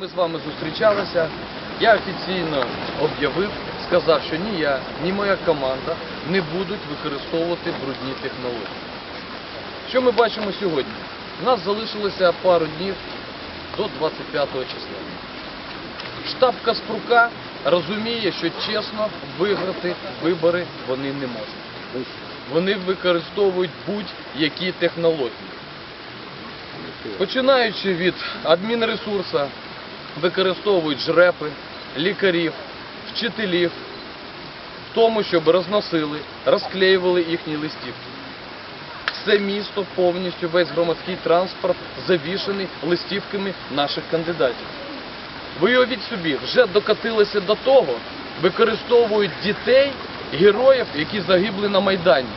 Ми з вами зустрічалися. Я офіційно об'явив, сказав, що ні я, ні моя команда не будуть використовувати брудні технології. Що ми бачимо сьогодні? У нас залишилося пару днів до 25 числа. Штаб Каспрука розуміє, що чесно виграти вибори вони не можуть. Вони використовують будь-які технології. Починаючи від адмінресурсу, використовують жрепи, лікарів, вчителів в тому, щоб розносили, розклеювали їхні листівки. Все місто повністю, весь громадський транспорт завішений листівками наших кандидатів. Ви собі, вже докатилися до того, використовують дітей, героїв, які загибли на Майдані.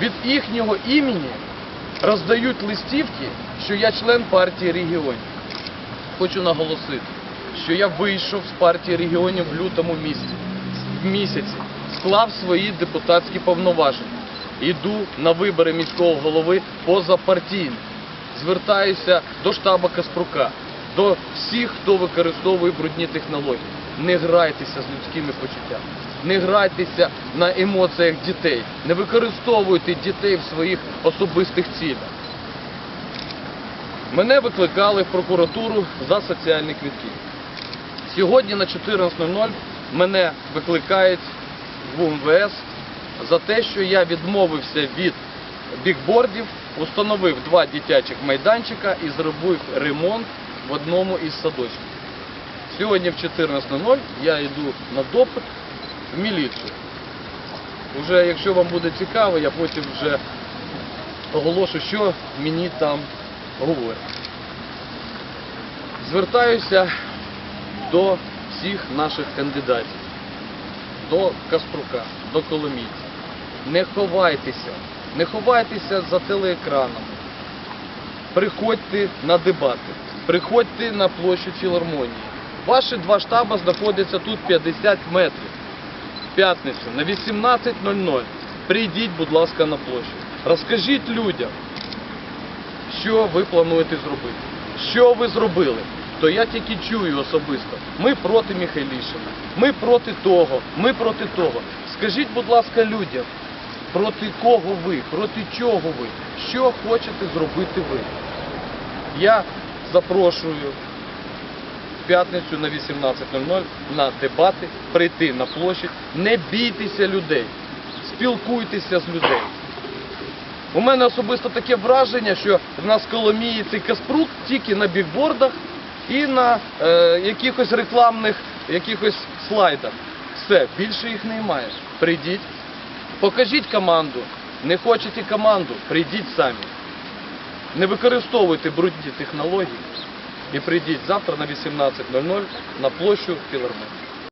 Від їхнього імені роздають листівки, що я член партії регіонів. Хочу наголосити, що я вийшов з партії регіонів в лютому місяці, склав свої депутатські повноваження. Іду на вибори міського голови позапартійно. Звертаюся до штабу Каспрука, до всіх, хто використовує брудні технології. Не грайтеся з людськими почуттями, не грайтеся на емоціях дітей, не використовуйте дітей в своїх особистих цілях. Мене викликали в прокуратуру за соціальні квітки. Сьогодні на 14.00 мене викликають в УМВС за те, що я відмовився від бікбордів, установив два дитячих майданчика і зробив ремонт в одному із садочків. Сьогодні в 14.00 я йду на допит в міліцію. Уже, якщо вам буде цікаво, я потім вже оголошу, що мені там говорять. Звертаюся до всіх наших кандидатів, до Каспрука, до Коломійця. Не ховайтеся, не ховайтеся за телеекранами. Приходьте на дебати, приходьте на площу філармонії. Ваші два штаби знаходяться тут 50 метрів. В п'ятницю на 18.00. Прийдіть, будь ласка, на площу. Розкажіть людям, що ви плануєте зробити. Що ви зробили? То я тільки чую особисто. Ми проти Михайлішина. Ми проти того, ми проти того. Скажіть, будь ласка, людям, проти кого ви, проти чого ви, що хочете зробити ви. Я запрошую в п'ятницю на 18.00 на дебати, прийти на площадь. Не бійтеся людей, спілкуйтеся з людей. У мене особисто таке враження, що в нас Коломії цей Каспрук тільки на бікбордах і на е, якихось рекламних якихось слайдах. Все, більше їх немає. Прийдіть, покажіть команду. Не хочете команду, прийдіть самі. Не використовуйте брудні технології і прийдіть завтра на 18.00 на площу Філармонії.